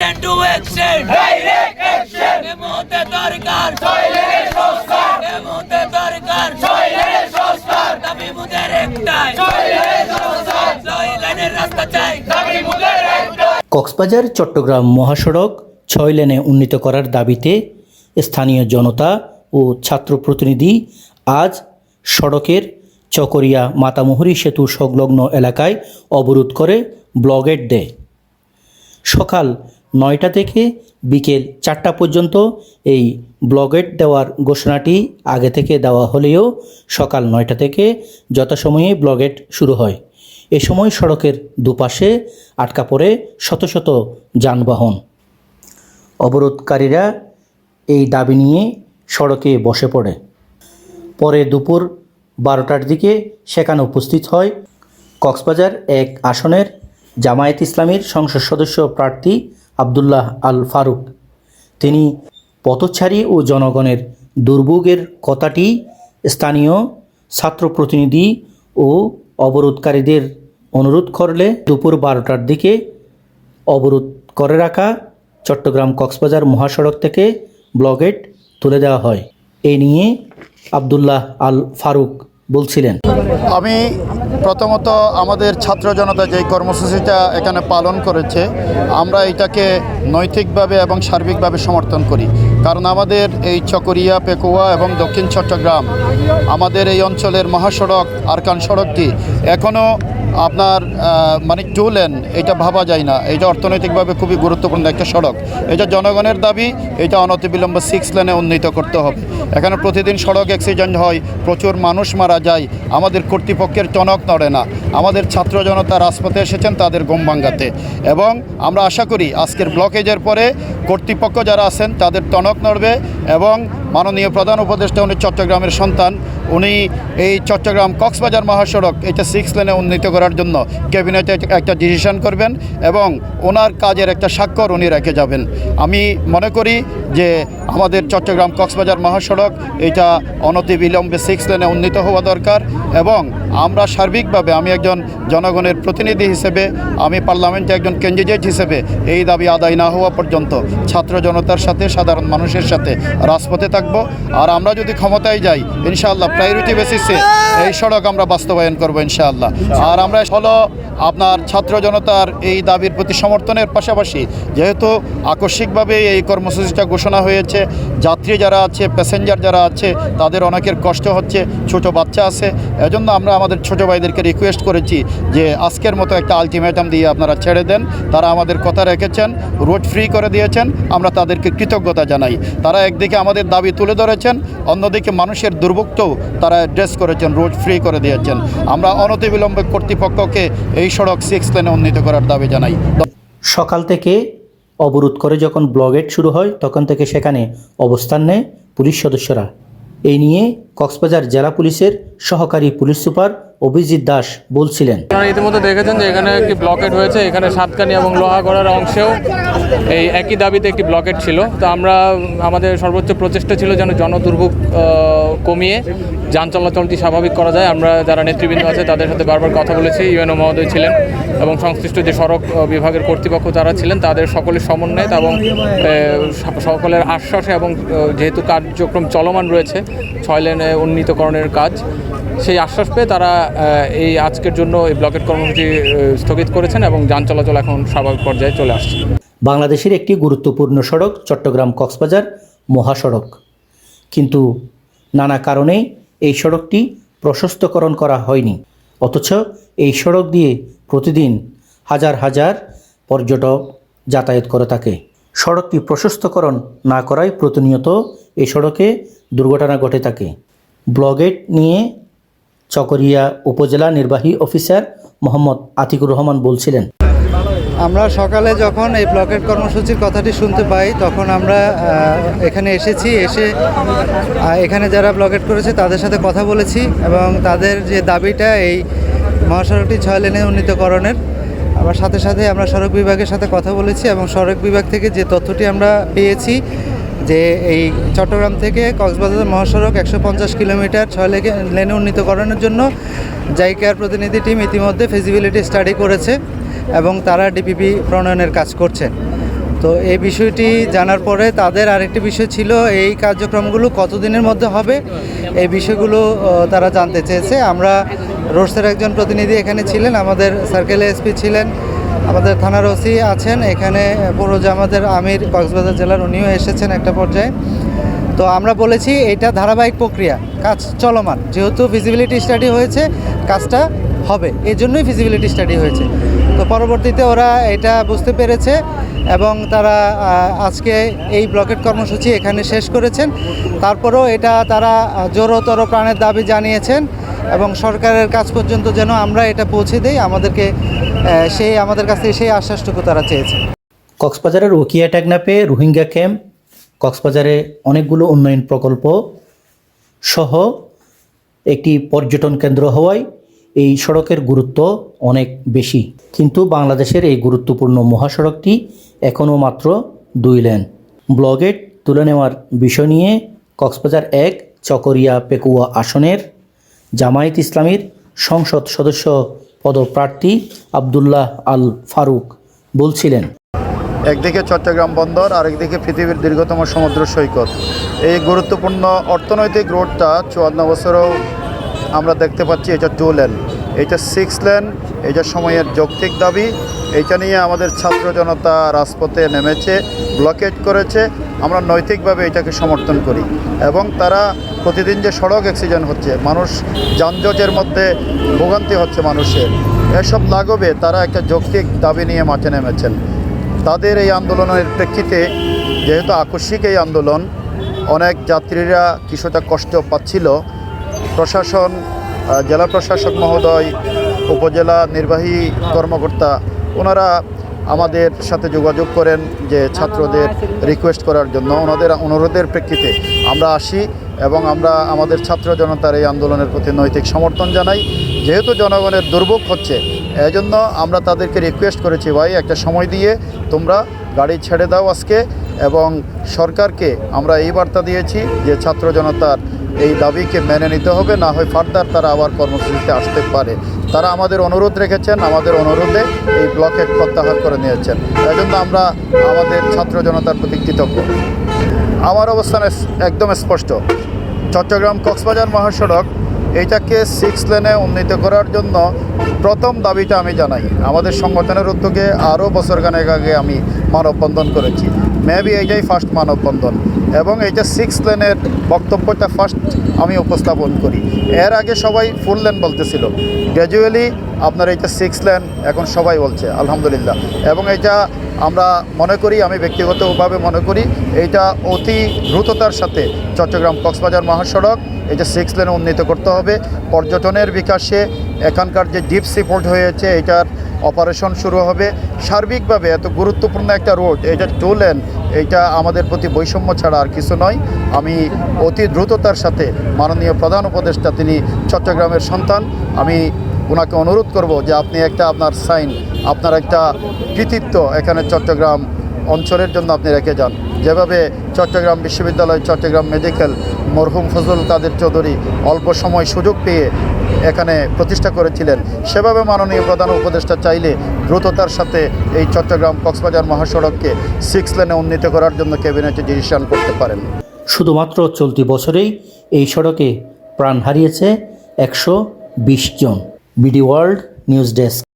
Action. To action. Direct এ মুহূর্তে দরকার সৈলের সংস্কার এ মুহূর্তে দরকার সৈলের সংস্কার দাবি মুদের একটাই সৈলের সংস্কার সৈলের রাস্তা চাই দাবি মুদের একটাই কক্সবাজার চট্টগ্রাম মহাসড়ক ছয় লেনে উন্নীত করার দাবিতে স্থানীয় জনতা ও ছাত্র প্রতিনিধি আজ সড়কের চকরিয়া মাতামুহুরী সেতু সংলগ্ন এলাকায় অবরোধ করে ব্লগেট দেয়। সকাল নয়টা থেকে বিকেল চারটা পর্যন্ত এই ব্লগেট দেওয়ার ঘোষণাটি আগে থেকে দেওয়া হলেও সকাল নয়টা থেকে যথাসময়ে ব্লগেট শুরু হয়। এ সময় সড়কের দুপাশে আটকা পড়ে শত শত যানবাহন। অবরোধকারীরা এই দাবি নিয়ে সড়কে বসে পড়ে। পরে দুপুর বারোটার দিকে সেখানে উপস্থিত হয় কক্সবাজার এক আসনের জামায়াত ইসলামীর সংসদ সদস্য প্রার্থী আবদুল্লাহ আল ফারুক তিনি পথচারী ও জনগণের দুর্ভোগের কথাটি স্থানীয় ছাত্র প্রতিনিধি ও অবরোধকারীদের অনুরোধ করলে দুপুর বারোটার দিকে অবরোধ করে রাখা চট্টগ্রাম কক্সবাজার মহাসড়ক থেকে ব্লগেট তুলে দেওয়া হয়। এই নিয়ে আবদুল্লাহ আল ফারুক বলছিলেন? আমি প্রথমত আমাদের ছাত্র জনতা যেই কর্মসূচিটা এখানে পালন করেছে, আমরা এটাকে নৈতিকভাবে এবং সার্বিকভাবে সমর্থন করি। কারণ আমাদের এই চকরিয়া, পেকুয়া এবং দক্ষিণ চট্টগ্রাম, আমাদের এই অঞ্চলের মহাসড়ক, আরকান সড়কটি এখনও আপনার মানে টু লেন, এটা ভাবা যায় না। এটা অর্থনৈতিকভাবে খুবই গুরুত্বপূর্ণ একটা সড়ক। এটা জনগণের দাবি, এটা অনতিবিলম্বে সিক্স লেনে উন্নীত করতে হবে। এখানে প্রতিদিন সড়ক অ্যাক্সিডেন্ট হয়, প্রচুর মানুষ মারা যায়, আমাদের কর্তৃপক্ষের টনক নড়ে না। আমাদের ছাত্র জনতা রাজপথে এসেছেন তাদের গম ভাঙ্গাতে এবং আমরা আশা করি আজকের ব্লকেজের পরে কর্তৃপক্ষ যারা আছেন তাদের টনক নড়বে এবং মাননীয় প্রধান উপদেষ্টা উনি চট্টগ্রামের সন্তান উনি এই চট্টগ্রাম কক্সবাজার মহাসড়ক এটা সিক্স লেনে উন্নীত করার জন্য ক্যাবিনেটে একটা ডিসিশন করবেন এবং ওনার কাজের একটা স্বাক্ষর উনি রেখে যাবেন। আমি মনে করি যে আমাদের চট্টগ্রাম কক্সবাজার মহাসড়ক এটা অনতিবিলম্বে সিক্স লেনে উন্নীত হওয়া দরকার এবং আমরা সার্বিকভাবে আমি একজন জনগণের প্রতিনিধি হিসেবে, আমি পার্লামেন্টে একজন ক্যান্ডিডেট হিসেবে এই দাবি আদায় না হওয়া পর্যন্ত ছাত্র জনতার সাথে, সাধারণ মানুষের সাথে রাজপথে থাকব। আর আমরা যদি ক্ষমতায় যাই, ইনশাআল্লাহ প্রায়োরিটি বেসিসে এই সড়ক আমরা বাস্তবায়ন করব ইনশাআল্লাহ। আর আমরা হলো আপনার ছাত্র জনতার এই দাবির প্রতি সমর্থনের পাশাপাশি যেহেতু আকস্মিকভাবে এই কর্মসূচিটা ঘোষণা হয়েছে, যাত্রী যারা আছে প্যাসেঞ্জার যারা আছে, তাদের অনেকের কষ্ট হচ্ছে, ছোট বাচ্চা আছে, এজন্য আমরা আমাদের ছোট ভাইদেরকে রিকোয়েস্ট করেছি যে আজকের মতো একটা আলটিমেটাম দিয়ে আপনারা ছেড়ে দেন। তারা আমাদের কথা রেখেছেন রোড ফ্রি করে দিয়েছেন, আমরা তাদেরকে কৃতজ্ঞতা জানাই। তারা একদিকে আমাদের দাবি তুলে ধরেছেন, অন্যদিকে মানুষের দুর্ভোগটাও তারা অ্যাড্রেস করেছেন রোড ফ্রি করে দিয়েছেন। আমরা অনতিবিলম্বে কর্তৃপক্ষকে এই সড়ক সিক্স লেনে উন্নীত করার দাবি জানাই। সকাল থেকে অবরোধ করে যখন ব্লগেট শুরু হয়, তখন থেকে সেখানে অবস্থান নেয় পুলিশ সদস্যরা। এই নিয়ে কক্সবাজার জেলা পুলিশের সহকারী পুলিশ সুপার অভিজিৎ দাস বলছিলেন। ইতিমধ্যে দেখেছেন যে এখানে একটি ব্লকেট হয়েছে, এখানে সাতকানি এবং লোহাগড়ার অংশেও এই একই দাবিতে একটি ব্লকেট ছিল। তো আমরা, আমাদের সর্বোচ্চ প্রচেষ্টা ছিল যেন জনদুর্ভোগ কমিয়ে যান চলাচলটি স্বাভাবিক করা যায়। আমরা যারা নেতৃবৃন্দ আছে, তাদের সাথে বারবার কথা বলেছি, ইউএনও মহোদয় ছিলেন এবং সংশ্লিষ্ট যে সড়ক বিভাগের কর্তৃপক্ষ যারা ছিলেন, তাদের সকলের সমন্বয়ে এবং সকলের আশ্বাসে এবং যেহেতু কার্যক্রম চলমান রয়েছে, ছয় লেনে উন্নীতকরণের কাজ সেই আশ্বাস পেয়ে তারা এই আজকের জন্য এই ব্লকেট কর্মসূচি স্থগিত করেছেন এবং যান চলাচল এখন স্বাভাবিক পর্যায়ে চলে আসছে। বাংলাদেশের একটি গুরুত্বপূর্ণ সড়ক চট্টগ্রাম কক্সবাজার মহাসড়ক। কিন্তু নানা কারণে এই সড়কটি প্রশস্তকরণ করা হয়নি। অথচ এই সড়ক দিয়ে প্রতিদিন হাজার হাজার পর্যটক যাতায়াত করে থাকে। সড়কটি প্রশস্তকরণ না করায় প্রতিনিয়ত এই সড়কে দুর্ঘটনা ঘটে থাকে। ব্লগেট নিয়ে চকরিয়া উপজেলা নির্বাহী অফিসার মোহাম্মদ আতিকুর রহমান বলছিলেন। আমরা সকালে যখন এই ব্লকের কর্মসূচির কথাটি শুনতে পাই, তখন আমরা এখানে এসেছি, এসে এখানে যারা ব্লকেট করেছে তাদের সাথে কথা বলেছি এবং তাদের যে দাবিটা এই মহাসড়কটি ছয় লেনে উন্নীতকরণের, আবার সাথে সাথে আমরা সড়ক বিভাগের সাথে কথা বলেছি এবং সড়ক বিভাগ থেকে যে তথ্যটি আমরা পেয়েছি যে এই চট্টগ্রাম থেকে কক্সবাজার মহাসড়ক একশো পঞ্চাশ কিলোমিটার ছয় লেগে লেনে উন্নীতকরণের জন্য জাইকার প্রতিনিধি টিম ইতিমধ্যে ফিজিবিলিটি স্টাডি করেছে এবং তারা ডিপিপি প্রণয়নের কাজ করছে। তো এই বিষয়টি জানার পরে তাদের আরেকটি বিষয় ছিল, এই কার্যক্রমগুলো কতদিনের মধ্যে হবে? এই বিষয়গুলো তারা জানতে চেয়েছে। আমরা রোডসের একজন প্রতিনিধি এখানে ছিলেন, আমাদের সার্কেল এসপি ছিলেন আমাদের থানার ওসি আছেন, এখানে পৌর জামাতের আমির কক্সবাজার জেলার উনিও এসেছেন একটা পর্যায়ে। তো আমরা বলেছি এটা ধারাবাহিক প্রক্রিয়া, কাজ চলমান, যেহেতু ফিজিবিলিটি স্টাডি হয়েছে, কাজটা হবে এই জন্যই ফিজিবিলিটি স্টাডি হয়েছে। তো পরবর্তীতে ওরা এটা বুঝতে পেরেছে এবং তারা আজকে এই ব্লকেট কর্মসূচি এখানে শেষ করেছেন। তারপরেও এটা তারা জোরতর প্রাণের দাবি জানিয়েছেন এবং সরকারের কাছ পর্যন্ত যেন আমরা এটা পৌঁছে দেই, আমাদেরকে সেই আমাদের কাছ সেই আশ্বাসটুকু তারা চেয়েছে। কক্সবাজারের ওকিয়া টেকনাপে রোহিঙ্গা ক্যাম্প, কক্সবাজারে অনেকগুলো উন্নয়ন প্রকল্প সহ একটি পর্যটন কেন্দ্র হওয়ায় এই সড়কের গুরুত্ব অনেক বেশি। কিন্তু বাংলাদেশের এই গুরুত্বপূর্ণ মহাসড়কটি এখনও মাত্র দুই লেন। ব্লগেট তুলে নেওয়ার বিষয় নিয়ে কক্সবাজার এক চকরিয়া পেকুয়া আসনের জামায়াত ইসলামীর সংসদ সদস্য পদপ্রার্থী আবদুল্লাহ আল ফারুক বলছিলেন। একদিকে চট্টগ্রাম বন্দর, আরেকদিকে পৃথিবীর দীর্ঘতম সমুদ্র সৈকত। এই গুরুত্বপূর্ণ অর্থনৈতিক রোডটা চুয়ান্ন বছরেও আমরা দেখতে পাচ্ছি, এটা টু লেন এটা সিক্স লেন এটা সময়ের যৌক্তিক দাবি। এটা নিয়ে আমাদের ছাত্র জনতা রাজপথে নেমেছে ব্লকেট করেছে। আমরা নৈতিকভাবে এটাকে সমর্থন করি। এবং তারা প্রতিদিন যে সড়ক অ্যাক্সিডেন্ট হচ্ছে, মানুষ যানজটের মধ্যে ভোগান্তি হচ্ছে মানুষের। এসব লাগবে তারা একটা যৌক্তিক দাবি নিয়ে মাঠে নেমেছেন। তাদের এই আন্দোলনের প্রেক্ষিতে যেহেতু আকস্মিক এই আন্দোলন, অনেক যাত্রীরা কিছুটা কষ্ট পাচ্ছিল। প্রশাসন জেলা প্রশাসক মহোদয়, উপজেলা নির্বাহী কর্মকর্তা, ওনারা আমাদের সাথে যোগাযোগ করেন যে ছাত্রদের রিকোয়েস্ট করার জন্য। ওনাদের অনুরোধের প্রেক্ষিতে আমরা আসি এবং আমরা আমাদের ছাত্র জনতার এই আন্দোলনের প্রতি নৈতিক সমর্থন জানাই। যেহেতু জনগণের দুর্ভোগ হচ্ছে, এজন্য আমরা তাদেরকে রিকোয়েস্ট করেছি, ভাই, একটা সময় দিয়ে তোমরা গাড়ি ছেড়ে দাও আজকে। এবং সরকারকে আমরা এই বার্তা দিয়েছি যে ছাত্র জনতার এই দাবিকে মেনে নিতে হবে, না হয় ফার্দার তারা আবার কর্মসূচিতে আসতে পারে। তারা আমাদের অনুরোধ রেখেছেন, আমাদের অনুরোধে এই ব্লকেট প্রত্যাহার করে নিয়েছেন। তাই জন্য আমরা আমাদের ছাত্র জনতার প্রতি কৃতজ্ঞ। আমার অবস্থান একদম স্পষ্ট। চট্টগ্রাম কক্সবাজার মহাসড়ক এইটাকে সিক্স লেনে উন্নীত করার জন্য প্রথম দাবিটা আমি জানাই। আমাদের সংগঠনের উদ্যোগে আরও বছরখানেক আগে আমি মানববন্ধন করেছি। মেবি এইটাই ফার্স্ট মানববন্ধন। এবং এইটা সিক্স লেনের বক্তব্যটা ফার্স্ট আমি উপস্থাপন করি। এর আগে সবাই ফুল লেন বলতেছিল। গ্র্যাজুয়ালি আপনার এইটা সিক্স লেন এখন সবাই বলছে, আলহামদুলিল্লাহ। এবং এটা আমরা মনে করি, আমি ব্যক্তিগতভাবে মনে করি, এইটা অতি দ্রুততার সাথে চট্টগ্রাম কক্সবাজার মহাসড়ক এটা সিক্স লেনে উন্নীত করতে হবে। পর্যটনের বিকাশে এখানকার যে ডিপ সিপোর্ট হয়েছে এটার অপারেশন শুরু হবে। সার্বিকভাবে এত গুরুত্বপূর্ণ একটা রোড এটা টু লেন এইটা আমাদের প্রতি বৈষম্য ছাড়া আর কিছু নয়। আমি অতি দ্রুততার সাথে মাননীয় প্রধান উপদেষ্টা, তিনি চট্টগ্রামের সন্তান। আমি ওনাকে অনুরোধ করব যে আপনি একটা আপনার সাইন, আপনার একটা কৃতিত্ব এখানে চট্টগ্রাম অঞ্চলের জন্য আপনি রেখে যান। যেভাবে চট্টগ্রাম বিশ্ববিদ্যালয়, চট্টগ্রাম মেডিকেল, মরহুম ফজল কাদের চৌধুরী অল্প সময় সুযোগ পেয়ে এখানে প্রতিষ্ঠা করেছিলেন। সেভাবে মাননীয় প্রধান উপদেষ্টা চাইলে দ্রুততার সাথে এই চট্টগ্রাম কক্সবাজার মহাসড়ককে সিক্স লেনে উন্নীত করার জন্য ক্যাবিনেটে ডিসিশন করতে পারেন। শুধুমাত্র চলতি বছরেই এই সড়কে প্রাণ হারিয়েছে একশো বিশ জন। BD world news desk.